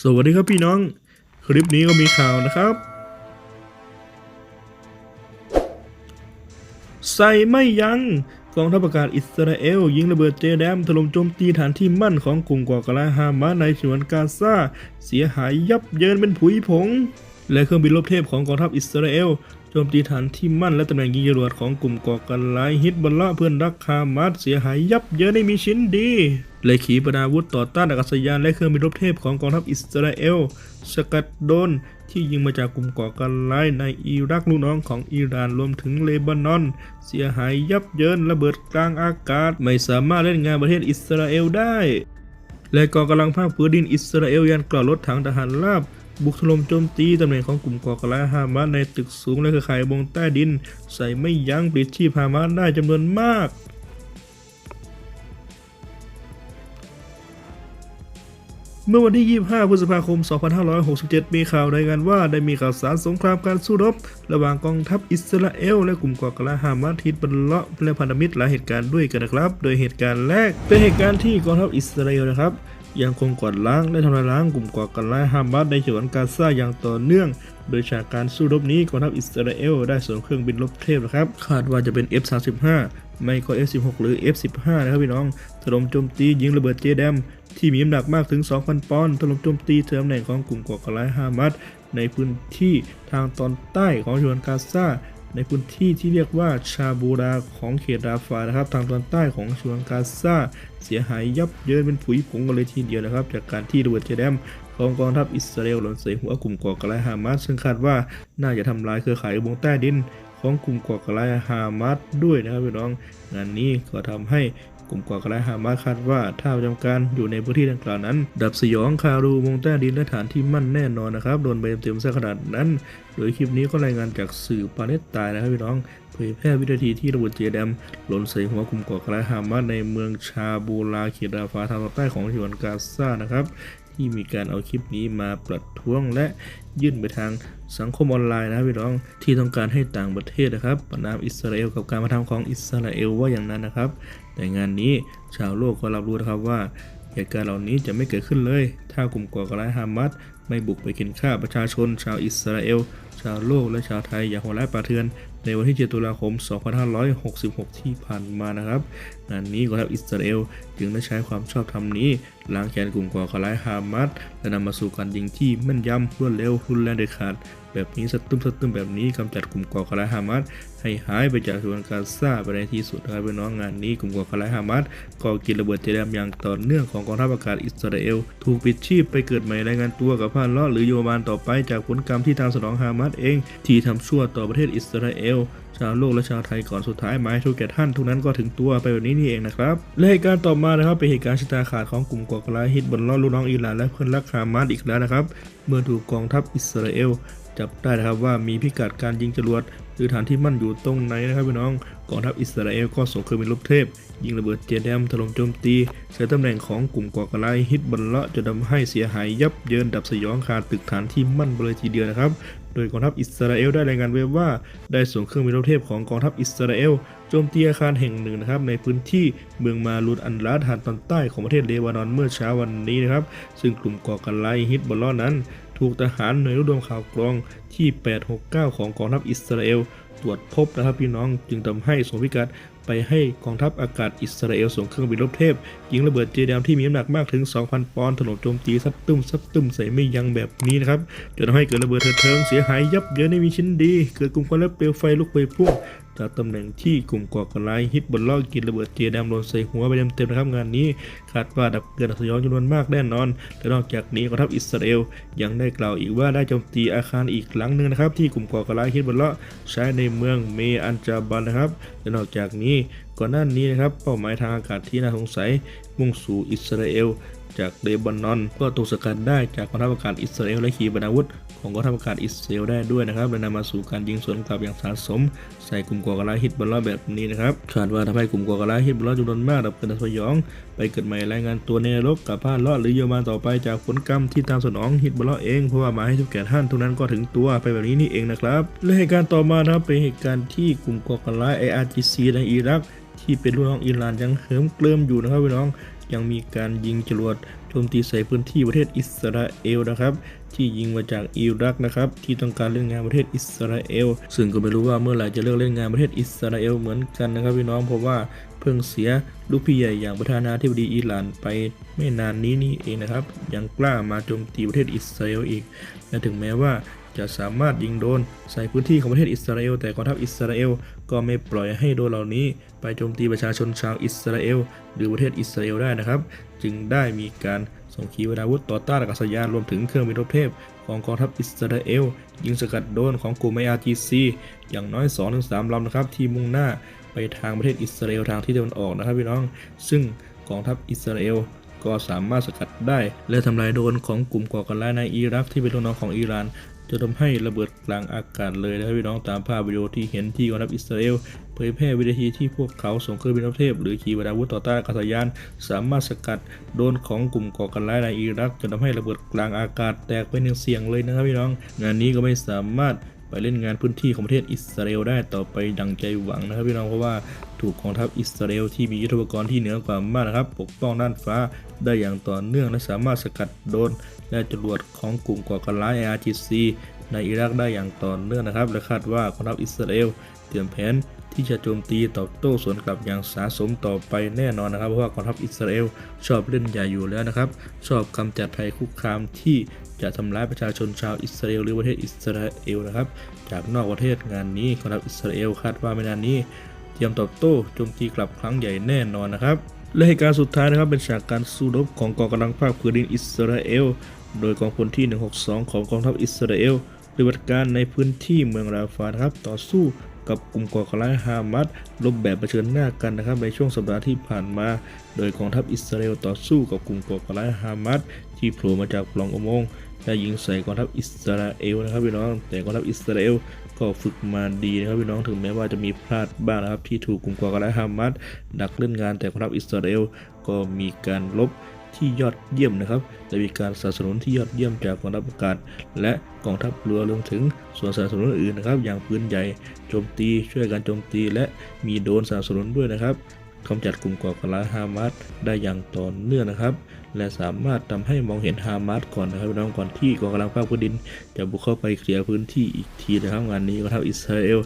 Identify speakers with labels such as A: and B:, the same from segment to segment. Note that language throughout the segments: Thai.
A: สวัสดีครับพี่น้อง คลิปนี้ก็มีข่าวนะครับ ใส่ไม่ยัง้งกองทัพอากาศอิสราเอล ยิงระเบิดเจแดมถล่มโจมตีฐานที่มั่นของกลุ่มก่อการร้ายฮามาสในฉนวนกาซาเสียหายยับเยินเป็นผุยผง และเครื่องบินรบเทพของกองทัพอิสราเอลโจมตีฐานที่มั่นและตำแหน่งยิงจรวดของกลุ่มก่อการร้ายฮิตบอลละเพื่อนรักฮามาสเสียหายยับเยินไม่มีชิ้นดี และขีปนาวุธต่อต้านอากาศยานและเครื่องบินรบเทพของกองทัพอิสราเอลสกัดโดนที่ยิงมาจากกลุ่มก่อการร้ายในอิรักลูกน้องของอิหร่านรวมถึงเลบานอน เสียหายยับเยินระเบิดกลางอากาศ ไม่สามารถเล่นงานประเทศอิสราเอลได้ และกองกำลังภาคพื้นดินอิสราเอลยันกล่าวรถถังทหารราบ บุกถล่มโจมตีตำแหน่งของกลุ่มก่อการร้ายฮามาสในตึกสูงและเครือข่ายวงใต้ดิน ใส่ไม่ยั้งปลิดชีพฮามาสได้จำนวนมากเมื่อวันที่ 25 พฤษภาคม 2567 มีข่าวรายงานว่าได้มีข่าวสารสงครามการสู้รบ ระหว่างกองทัพอิสราเอล และกลุ่มก่อการร้ายฮามาสทิศบันเลาะและพันธมิตรหลายเหตุการณ์ด้วยกันนะครับ โดยเหตุการณ์แรกเป็นเหตุการณ์ที่กองทัพอิสราเอลนะครับ ยังคงกวาดล้างและทำลายล้างกลุ่มก่อการร้ายฮามาสในฉนวนกาซาอย่างต่อเนื่อง โดยจากการสู้รบนี้กองทัพอิสราเอลได้ส่งเครื่องบินรบเทพนะครับ คาดว่าจะเป็น F-35 ไม่ก็ F-16 หรือ F-15 นะครับพี่น้องถล่มโจมตียิงระเบิดเจแดมที่มีน้ำหนักมากถึง 2,000 ปอนด์ถล่มโจมตีเถือตำแหน่งของกลุ่มก่อการร้ายฮามาสในพื้นที่ทางตอนใต้ของฉนวนกาซา ในพื้นที่ที่เรียกว่าชาบูราของเขตราฟานะครับ ทางตอนใต้ของชวงกาซาเสียหายยับเยินเป็นผุยผงกันเลยทีเดียวนะครับ จากการที่ระเบิดเจแดมของกองทัพอิสราเอลหล่นใส่หัวกลุ่มก่อการร้ายฮามาสซึ่งคาดว่าน่าจะทำลายเครือข่ายวงใต้ดินของกลุ่มก่อการร้ายฮามาสด้วยนะครับพี่น้อง งานนี้ก็ทำให้ ลุ่มก่อการร้ายฮามาสคาดว่าถ้าประจำการอยู่ในพื้นที่ดังกล่าวนั้น ดับสยองคารูมงใต้ดินและฐานที่มั่นแน่นอนนะครับโดนไปเต็มๆซะขนาดนั้น โดยคลิปนี้ก็รายงานจากสื่อปาเลสไตน์นะครับพี่น้องเผยแพร่วินาทีที่ระเบิดเจแดมหล่นใส่หัวกลุ่มก่อการร้ายฮามาสในเมืองชาบูลาเขตดาฟาทางตอนใต้ของฉนวนกาซานะครับ ที่มีการเอาคลิปนี้มาประท้วงและยื่นไปทางสังคมออนไลน์นะพี่น้องที่ต้องการให้ต่างประเทศนะครับประนามอิสราเอลกับการกระทำของอิสราเอลว่าอย่างนั้นนะครับ แต่งานนี้ชาวโลกก็รับรู้นะครับว่าเหตุการณ์เหล่านี้จะไม่เกิดขึ้นเลย ถ้ากลุ่มก่อการร้ายฮามัส ไม่บุกไปกินฆ่าประชาชน ชาวอิสราเอล ชาวโลกและชาวไทยอย่างโหดร้ายป่าเถื่อน ในวันที่ 7 ตุลาคม 2566 ที่ผ่านมานะครับงานนี้กองทัพอิสราเอลจึงได้ใช้ความชอบธรรมนี้ล้างแค้นกลุ่มก่อการร้ายฮามาสและนำมาสู่การยิงที่แม่นยำรวดเร็วรุนแรงเด็ดขาด แบบนี้สตุ้มสตุ้มแบบนี้กำจัดกลุ่มก่อการร้ายฮามาสให้หายไปจากฉนวนการซาไปในที่สุดนะครับพี่น้องงานนี้กลุ่มก่อการร้ายฮามาสก่อกินระเบิดเจแดมอย่างต่อเนื่องของกองทัพอากาศอิสราเอล ถูกปิดชีพไปเกิดใหม่รายงานตัวกับพานเลาะหรือโยมานต่อไปจากผลกรรมที่ตามสนองฮามาสเอง ที่ทำชั่วต่อประเทศอิสราเอลชาวโลกและชาวไทยก่อนสุดท้ายหมายทุกแก่ท่านทุกนั้นก็ถึงตัวไปแบบนี้นี่เองนะครับและเหตุการณ์ต่อมานะครับเป็นเหตุการณ์ชะตาขาดของกลุ่มก่อการร้ายฮิตบนล่อลูกน้องอิหร่านและเพื่อนรักฮามาสอีกแล้วนะครับ เมื่อถูกกองทัพอิสราเอล จับได้นะครับว่ามีพิกัดการยิงจรวดหรือฐานที่มั่นอยู่ตรงไหนนะครับพี่น้องกองทัพอิสราเอลก็ส่งเครื่องบินรบเทพ ยิงระเบิดเจแดมถล่มโจมตีใส่ตำแหน่งของกลุ่มก่อการร้ายฮิตบัลละจนทำให้เสียหายยับเยินดับสยองคาตึกฐานที่มั่นไปเลยทีเดียวนะครับโดยกองทัพอิสราเอลได้รายงานไว้ว่า ได้ส่งเครื่องบินรบเทพของกองทัพอิสราเอลโจมตีอาคารแห่งหนึ่งนะครับในพื้นที่เมืองมาลูดอันลาทานตอนใต้ของประเทศเลบานอนเมื่อเช้าวันนี้นะครับ ซึ่งกลุ่มก่อการร้ายฮิตบัลลาะนั้น ถูกทหารหน่วยรวบรวมข่าวกรองที่ 869 ของกองทัพอิสราเอล ตรวจพบนะครับพี่น้องจึงทำให้ส่งพิกัดไปให้กองทัพอากาศอิสราเอลส่งเครื่องบินรบเทพยิงระเบิดเจดามที่มีน้ำหนักมากถึง 2,000 ปอนด์ถล่มโจมตีซัดตุ้มซัดตุ้มใส่ไม่ยั้งแบบนี้นะครับจนทำให้เกิดระเบิดเถิดเทิงเสียหายยับเยินไม่มีชิ้นดี เกิดกลุ่มควันและเปลวไฟลุกไปพุ่ง จากตำแหน่งที่กลุ่มก่อการร้ายฮิตบนลอกินระเบิดเจดามโดนใส่หัวไปเต็มๆนะครับงานนี้คาดว่าดับเกิดสยองจำนวนมากแน่นอน และนอกจากนี้กองทัพอิสราเอลยังได้กล่าวอีกว่าได้โจมตีอาคารอีกหลังหนึ่งนะครับที่กลุ่มก่อการร้ายฮิตบนลอใช้ในเมืองเมอันจาบันนะครับและนอกจากนี้ ก่อนหน้านี้นะครับเป้าหมายทางอากาศที่น่าสงสัยมุ่งสู่อิสราเอล จากเลบานอน ก็ถูกสกัดได้จากกองทัพอากาศอิสราเอลและขีปนาวุธของกองทัพอากาศอิสราเอลได้ด้วยนะครับและนำมาสู่การยิงสวนกลับอย่างสะสม ใส่กลุ่มก่อการร้ายฮิตบอลลอแบบนี้นะครับคาดว่าทำให้กลุ่มก่อการร้ายฮิตบอลลอจำนวนมากดับเกินสยอง ไปเกิดใหม่รายงานตัวในนรกกับพลาดลาะหรือเยอรมันต่อไปจากผลกรรมที่ตามสนองฮิตบอลลอเองเพราะว่ามาให้ทุกแก่ท่านทุกนั้นก็ถึงตัวไปแบบนี้นี่เองนะครับและเหตุการณ์ต่อมานะครับเป็นเหตุการณ์ที่กลุ่มก่อการร้าย IRGC ในอิรัก ที่เป็นลูกน้องอิหร่านยังเหิมเกลิมอยู่นะครับพี่น้องยังมีการยิงจรวดโจมตีใส่พื้นที่ประเทศอิสราเอลนะครับ ที่ยิงมาจากอิรักนะครับ ที่ต้องการเล่นงานประเทศอิสราเอล ซึ่งก็ไม่รู้ว่าเมื่อไหร่จะเลิกเล่นงานประเทศอิสราเอลเหมือนกันนะครับพี่น้องเพราะว่าเพิ่งเสียลูกพี่ใหญ่อย่างประธานาธิบดีอิหร่านไปไม่นานนี้นี่เองนะครับ ยังกล้ามาโจมตีประเทศอิสราเอลอีกและถึงแม้ว่าจะสามารถยิงโดนใส่พื้นที่ของประเทศอิสราเอลแต่กองทัพอิสราเอลก็ไม่ปล่อยให้โดนเหล่านี้ ไปโจมตีประชาชนชาวอิสราเอล หรือประเทศอิสราเอลได้นะครับ จึงได้มีการส่งขีปนาวุธต่อต้านอากาศยานรวมถึงเครื่องบินรบเทพของกองทัพอิสราเอล ยิงสกัดโดนของกลุ่ม IRGC อย่างน้อย 2-3ลำนะครับที่มุ่งหน้าไปทางประเทศอิสราเอลทางที่ตะวันออกนะครับพี่น้อง ซึ่งกองทัพอิสราเอลก็สามารถสกัดได้ และทำลายโดนของกลุ่มก่อการร้ายในอิรักที่เป็นลูกน้องของอิหร่านจะทำให้ระเบิดกลางอากาศเลยนะครับพี่น้องตามภาพวิดีโอที่เห็นที่กองทัพอิสราเอล เผยแพร่วินาทีที่พวกเขาส่งเครื่องบินรบเทพ หรือขีปนาวุธต่อต้านอากาศยาน สามารถสกัดโดนของกลุ่มก่อการร้ายในอิรักจนทำให้ระเบิดกลางอากาศแตกเป็นหนึ่งเสียงเลยนะครับพี่น้อง งานนี้ก็ไม่สามารถไปเล่นงานพื้นที่ของประเทศอิสราเอลได้ต่อไปดังใจหวังนะครับพี่น้องเพราะว่าถูกกองทัพอิสราเอลที่มียุทธปกรณ์ที่เหนือกว่ามากนะครับ ปกป้องด้านฟ้าได้อย่างต่อเนื่องและสามารถสกัดโดนและจรวดของกลุ่มก่อการร้าย IRGC ในอิรักได้อย่างต่อเนื่องนะครับ และคาดว่ากองทัพอิสราเอลเตรียมแผน ที่จะโจมตีตอบโต้สวนกลับอย่างสาสมต่อไปแน่นอนนะครับ เพราะว่ากองทัพอิสราเอลชอบเล่นใหญ่อยู่แล้วนะครับ ชอบกำจัดภัยคุกคามที่จะทำร้ายประชาชนชาวอิสราเอลหรือประเทศอิสราเอลนะครับ จากนอกประเทศงานนี้กองทัพอิสราเอลคาดว่าไม่นานนี้เตรียมตอบโต้โจมตีกลับครั้งใหญ่แน่นอนนะครับ และเหตุการณ์สุดท้ายนะครับเป็นฉากการสู้รบของกองกำลังภาคพื้นดินอิสราเอลโดยกองพลที่ 162 ของกองทัพอิสราเอลปฏิบัติการในพื้นที่เมืองราฟานะครับต่อสู้ กับกลุ่มก่อการร้ายฮามัสรบแบบเผชิญหน้ากันนะครับในช่วงสัปดาห์ที่ผ่านมา โดยกองทัพอิสราเอลต่อสู้กับกลุ่มก่อการร้ายฮามัสที่โผล่มาจากปล่องอุโมงค์และยิงใส่กองทัพอิสราเอลนะครับพี่น้อง แต่กองทัพอิสราเอลก็ฝึกมาดีนะครับพี่น้องถึงแม้ว่าจะมีพลาดบ้างนะครับที่ถูกกลุ่มก่อการร้ายฮามัสดักเล่นงานแต่กองทัพอิสราเอลก็มีการลบ ที่ยอดเยี่ยมนะครับและมีการสนับสนุนที่ยอดเยี่ยมจากกองทัพอากาศ และกองทัพเรือรวมถึงส่วนสนับสนุนอื่นนะครับ อย่างปืนใหญ่โจมตีช่วยกันโจมตี และมีโดนสนับสนุนด้วยนะครับกำจัดกลุ่มก่อการร้ายฮามัสได้อย่างต่อเนื่องนะครับ และสามารถทำให้มองเห็นฮามัสก่อนนะครับน้องก่อนที่กองกำลังภาคพื้นดิน จะบุกเข้าไปเคลียร์พื้นที่อีกทีนะครับงานนี้กองทัพอิสราเอล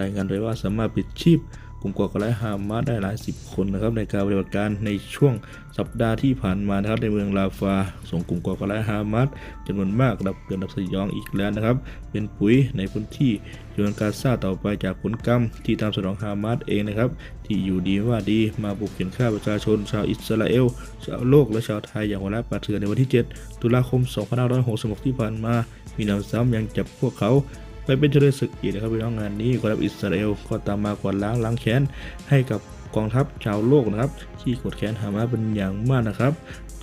A: รายงานไว้ว่าสามารถปิดชีพ ลุ่มก่อการร้ายฮามาสได้หลายสิบคนนะครับในการปฏิบัติการในช่วงสัปดาห์ที่ผ่านมานะครับในเมืองลาฟา ส่งกลุ่มก่อการร้ายฮามาสจำนวนมากดับเกินดับสยองอีกแล้วนะครับ เป็นปุ๋ยในพื้นที่ยูนกาซาต่อไปจากผลกรรมที่ตามสนองฮามาสเองนะครับ ที่อยู่ดีว่าดีมาบุกเข็นฆ่าประชาชน ชาวอิสราเอล ชาวโลกและชาวไทยอย่างวันละประเทือนในวันที่ 7 ตุลาคม 2566 ที่ผ่านมา มีนำซ้ำยังจับพวกเขา ไปเป็นเชลยศึกอีกนะครับพี่น้องงานนี้กองทัพอิสราเอลก็ตามมากวาดล้างล้างแค้นให้กับกองทัพชาวโลกนะครับที่กดแค้นฮามาสเป็นอย่างมากนะครับ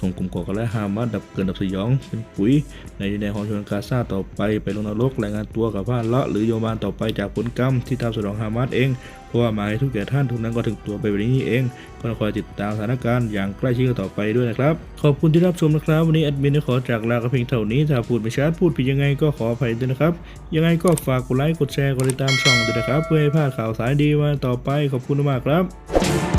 A: ส่งกลุ่มก่อการร้ายฮามาสดับเกินดับสยอง เป็นปุ๋ย ในดินแดนของชนกาซาต่อไปไปลงนรกรายงานตัวกับบ้านละหรือโยมานต่อไปจากผลกรรมที่ตามสนองฮามาสเองเพราะว่าหมายทุกแก่ท่านทุกนั้นก็ถึงตัวไปแบบนี้เองก็คอยติดตามสถานการณ์อย่างใกล้ชิดกันต่อไปด้วยนะครับ ขอบคุณที่รับชมนะครับ วันนี้แอดมินขอจากลากันเพียงเท่านี้ถ้าพูดไม่ชัดพูดผิดยังไงก็ขออภัยด้วยนะครับ ยังไงก็ฝากกดไลค์กดแชร์กดติดตามช่องด้วยนะครับ เพื่อให้พลาดข่าวสารดีมาต่อไปขอบคุณมากครับ